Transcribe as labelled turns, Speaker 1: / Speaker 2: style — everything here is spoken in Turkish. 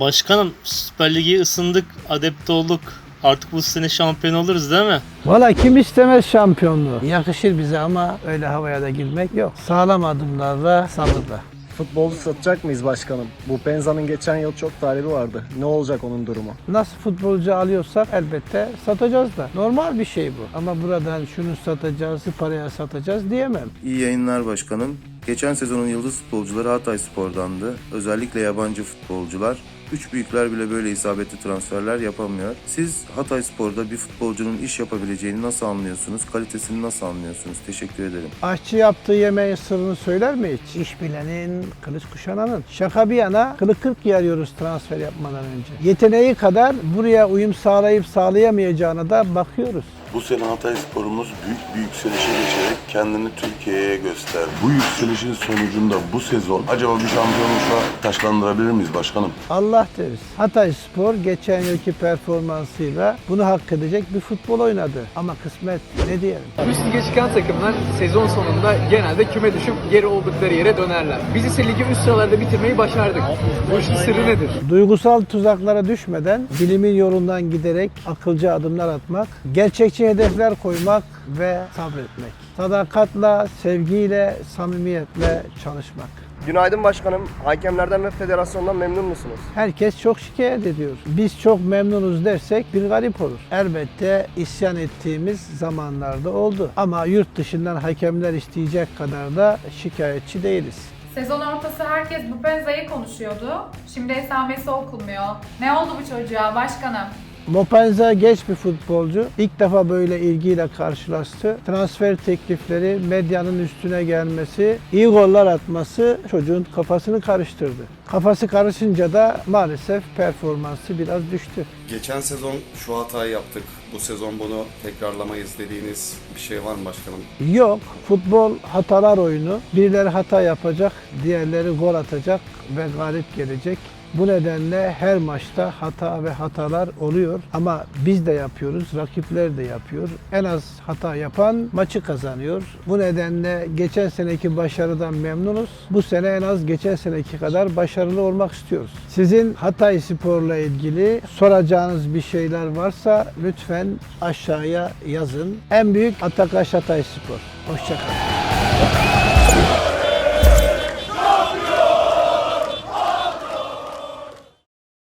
Speaker 1: Başkanım Süper Lig'e ısındık, adept olduk. Artık bu sene şampiyon oluruz değil mi?
Speaker 2: Valla kim istemez şampiyonluğu. Yakışır bize ama öyle havaya da girmek yok. Sağlam adımlarla, sabırla.
Speaker 3: Futbolcu satacak mıyız başkanım? Bu Penza'nın geçen yıl çok talebi vardı. Ne olacak onun durumu?
Speaker 2: Nasıl futbolcu alıyorsak elbette satacağız da. Normal bir şey bu. Ama buradan şunu satacağız, şu paraya satacağız diyemem.
Speaker 4: İyi yayınlar başkanım. Geçen sezonun yıldız futbolcuları Hatay Spor'dandı. Özellikle yabancı futbolcular. Üç büyükler bile böyle isabetli transferler yapamıyor. Siz Hatay Spor'da bir futbolcunun iş yapabileceğini nasıl anlıyorsunuz? Kalitesini nasıl anlıyorsunuz? Teşekkür ederim.
Speaker 2: Aşçı yaptığı yemeğin sırrını söyler mi hiç? İş bilenin, kılıç kuşananın. Şaka bir yana kılık kırk yarıyoruz transfer yapmadan önce. Yeteneği kadar buraya uyum sağlayıp sağlayamayacağına da bakıyoruz.
Speaker 5: Bu sene Hatay sporumuz büyük bir yükselişe geçerek kendini Türkiye'ye gösterdi.
Speaker 6: Bu yükselişin sonucunda bu sezon acaba bir şampiyonlukla taşlandırabilir miyiz başkanım?
Speaker 2: Allah deriz. Hatay Spor geçen yılki performansıyla bunu hak edecek bir futbol oynadı. Ama kısmet ne diyelim.
Speaker 7: Üst lige çıkan takımlar sezon sonunda genelde küme düşüp geri oldukları yere dönerler. Biz ise ligi üst sıralarda bitirmeyi başardık. Bu işin sırrı nedir?
Speaker 2: Duygusal tuzaklara düşmeden bilimin yolundan giderek akılcı adımlar atmak, gerçekçi hedefler koymak ve sabretmek. Sadakatla, sevgiyle, samimiyetle çalışmak.
Speaker 3: Günaydın başkanım. Hakemlerden ve federasyondan memnun musunuz?
Speaker 2: Herkes çok şikayet ediyor. Biz çok memnunuz dersek bir garip olur. Elbette isyan ettiğimiz zamanlarda oldu. Ama yurt dışından hakemler isteyecek kadar da şikayetçi değiliz.
Speaker 8: Sezon ortası herkes bu Penza'yı konuşuyordu. Şimdi esamesi okunmuyor. Ne oldu bu çocuğa başkanım?
Speaker 2: Mopenza geç bir futbolcu. İlk defa böyle ilgiyle karşılaştı. Transfer teklifleri, medyanın üstüne gelmesi, iyi goller atması çocuğun kafasını karıştırdı. Kafası karışınca da maalesef performansı biraz düştü.
Speaker 9: Geçen sezon şu hatayı yaptık. Bu sezon bunu tekrarlamayız dediğiniz bir şey var mı başkanım?
Speaker 2: Yok. Futbol hatalar oyunu. Birileri hata yapacak, diğerleri gol atacak ve galip gelecek. Bu nedenle her maçta hata ve hatalar oluyor. Ama biz de yapıyoruz, rakipler de yapıyor. En az hata yapan maçı kazanıyor. Bu nedenle geçen seneki başarıdan memnunuz. Bu sene en az geçen seneki kadar başarılı olmak istiyoruz. Sizin Hatay Spor'la ilgili soracağınız bir şeyler varsa lütfen aşağıya yazın. En büyük Atakaş Hatay Spor. Hoşçakalın.